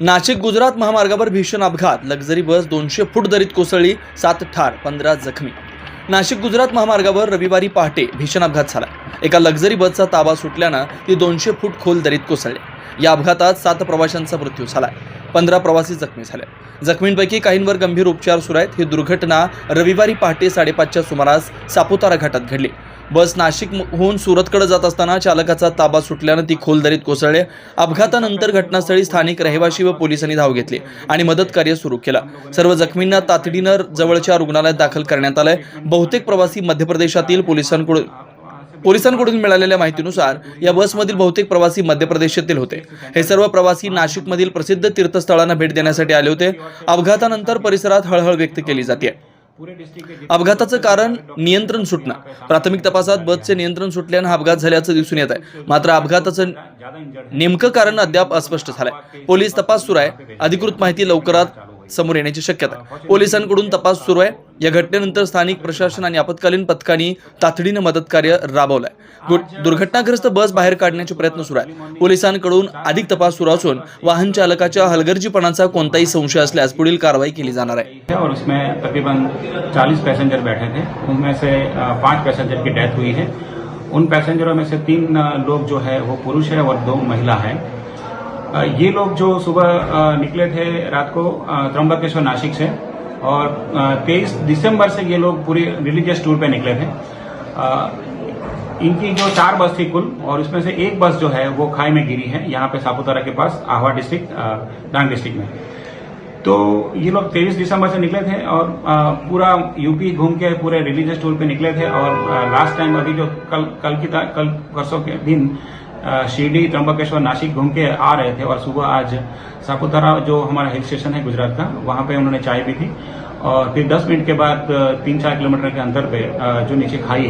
नाशिक गुजरात महामार्गावर भीषण अपघात. लक्झरी बस दोनशे फूट दरीत कोसळली सात ठार पंधरा जखमी. नाशिक गुजरात महामार्गावर रविवारी पहाटे भीषण अपघात झाला. एका लक्झरी बसचा ताबा सुटल्यानं ती दोनशे फूट खोल दरीत कोसळली. या अपघातात सात प्रवाशांचा मृत्यू झाला. पंधरा प्रवासी जखमी झाले. जखमींपैकी काहींवर गंभीर उपचार सुरू आहेत. ही दुर्घटना रविवारी पहाटे साडेपाचच्या सुमारास सापुतारा घाटात घडली. बस नाशिकहून सुरतकडे जात असताना चालकाचा ताबा सुटल्यानं ती खोल दरीत कोसळली. अपघातानंतर घटनास्थळी स्थानिक रहिवाशी व पोलिसांनी धाव घेतली आणि मदत कार्य सुरू केलं. सर्व जखमींना तातडीनं जवळच्या रुग्णालयात दाखल करण्यात आलंय. बहुतेक प्रवासी मध्य प्रदेशातील पोलिसांकडून पोलिसांकडून मिळालेल्या माहितीनुसार या बसमधील बहुतेक प्रवासी मध्य प्रदेशातील होते. हे सर्व प्रवासी नाशिकमधील प्रसिद्ध तीर्थस्थळांना भेट देण्यासाठी आले होते. अपघातानंतर परिसरात हळहळ व्यक्त केली जाते अपघाताचं कारण नियंत्रण सुटणं. प्राथमिक तपासात बसचे नियंत्रण सुटल्यानं हा अपघात झाल्याचं दिसून येत आहे. मात्र अपघाताचं नेमकं कारण अद्याप अस्पष्ट झालंय. पोलीस तपास सुरू आहे. अधिकृत माहिती लवकरात समोर येण्याची शक्यता आहे. पोलिसांकडून तपास सुरू आहे. या घटनेनंतर स्थानिक प्रशासन आणि आपत्कालीन पथकांनी तातडीनं मदत कार्य राबवलंय दुर्घटनाग्रस्त बस बाहेर काढण्याचे प्रयत्न सुरू आहेत पोलिसांकडून अधिक तपास सुरू असून वाहन चालकाच्या हलगर्जीपणाचा कोणताही संशय असल्यास पुढील कारवाई केली जाणार आहे. और तकरीबन 40 पैसेंजर बैठे थे. उनमें से पाच पांच पैसेंजर की डेथ हुई है। उन पैसेंजरों में से तीन लोग जो है वो पुरुष है और दो महिला है। ये लोग जो सुबह निकले थे रात को त्रंबकेश्वर त्र्यंबकेश्वर नासिक से और तेईस दिसंबर से ये लोग पूरी रिलीजियस टूर पे निकले थे। इनकी जो चार बस थी कुल और इसमें से एक बस जो है वो खाई में गिरी है यहाँ पे सापुतारा के पास आहवा डिस्ट्रिक्ट डांग डिस्ट्रिक्ट में। तो ये लोग तेईस दिसंबर से निकले थे और अ, पूरा यूपी घूम के पूरे रिलीजियस टूर पे निकले थे और लास्ट टाइम अभी जो कल कल की कल परसों के दिन शिरडी, त्र्यंबकेश्वर, नासिक घूम के आ रहे थे और सुबह आज सापुतारा जो हमारा हिल स्टेशन है गुजरात का, वहाँ पे उन्होंने चाय पी थी। और फिर 10 मिनट के बाद तीन चार किलोमीटर के अंतर पे जो नीचे खाई